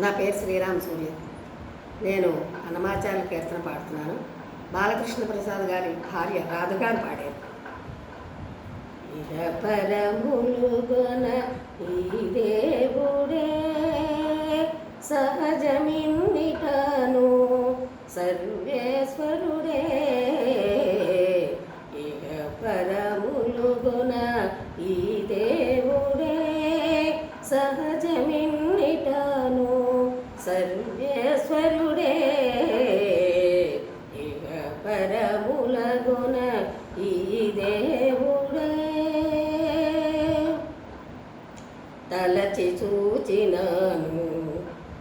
నా పేరు శ్రీరామ్ సూర్య. నేను అన్నమాచార్య కీర్తన పాడుతున్నాను. బాలకృష్ణ ప్రసాద్ గారి భార్య రాధగారు పాడారు. ఇరపరములుగొన ఈ దేవుడే సహజమిన్నిటను సర్వేశ్వరుడే. ఇహపరములుగున ఈ తలచి చూచినాను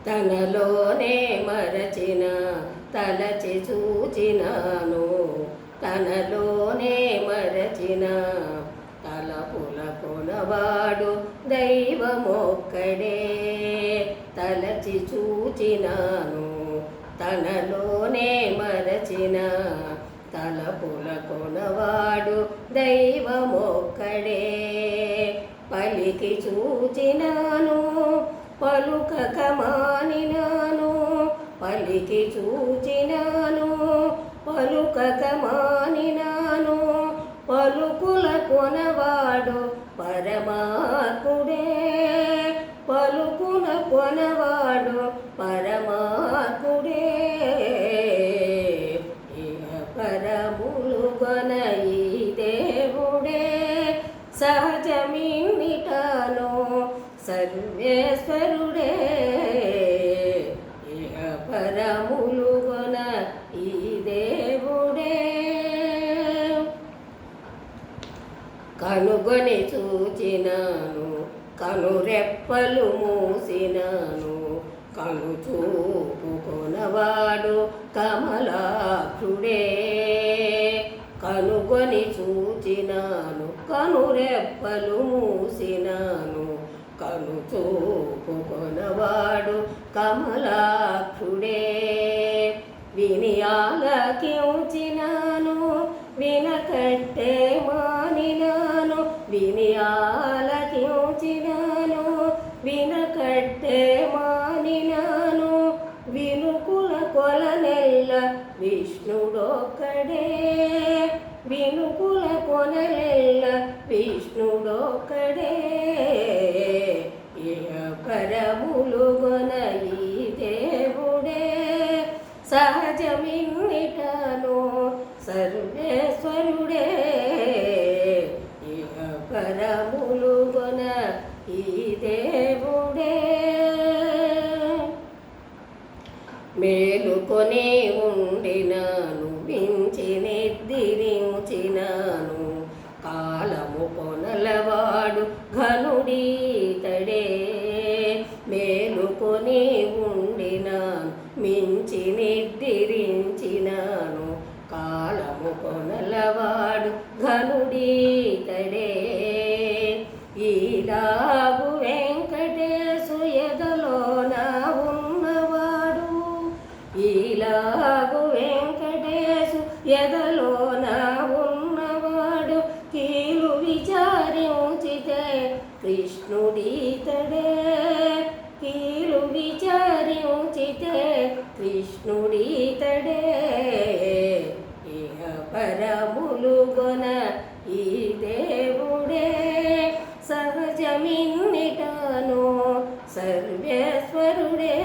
తనలోనే మరచిన తలచి చూచినాను తనలోనే మరచిన తలపుల కొనవాడు దైవమొక్కడే. తలచి చూచినాను తనలోనే మరచిన తలపుల కొనవాడు దైవమొక్కడే. పలికి చూచినాను పలుకక మానినాను. పలికి చూచినాను పలుకక మానినాను. పలుకుల కొనవాడు పరమాత్ముడే. పలుకుల కొనవాడు పరమాత్ముడే. పరములు కొన ఈ దేవుడే. సహ సర్వేశ్వరుడే ఇహ ఈ దేవుడే. కనుగొని చూచినాను కనురెప్పలు మూసినాను కను చూపుకొనవాడు కమలాక్షుడే. కనుగొని చూచినాను కనురెప్పలు మూసినాను కను చూపుకొనవాడు కమలాక్షుడే. విని ఆలకించినాను వినకట్టే మానినాను. విని ఆలకించినాను వినకట్టే మానినాను. వినుకుల కొలనెల్ల విష్ణుడొక్కడే. వినుకు వరములు గొనయి ఈ దేవుడే. సహజమిన్నిటను సర్వేశ్వరుడే. వరములు గొన ఈ దేవుడే. మేలుకొని ఉండినాను మించి నిద్రించినాను కాలము కొనలవాడు ఘనుడీ. మించి నిద్రించినాను కాలము కొనలవాడు ఘనుడీతడే ఈలాగు వెంకటేశు ఎదలోన ఉన్నవాడు. ఈలాగు వెంకటేశు ఎదలోన ఉన్నవాడు. కీలు విచారించితే కృష్ణుడీతడే కృష్ణుడీతడే ఇహ పరములు గొన ఈ దేవుడే. సహజమిన్నిటను సర్వేశ్వరుడే.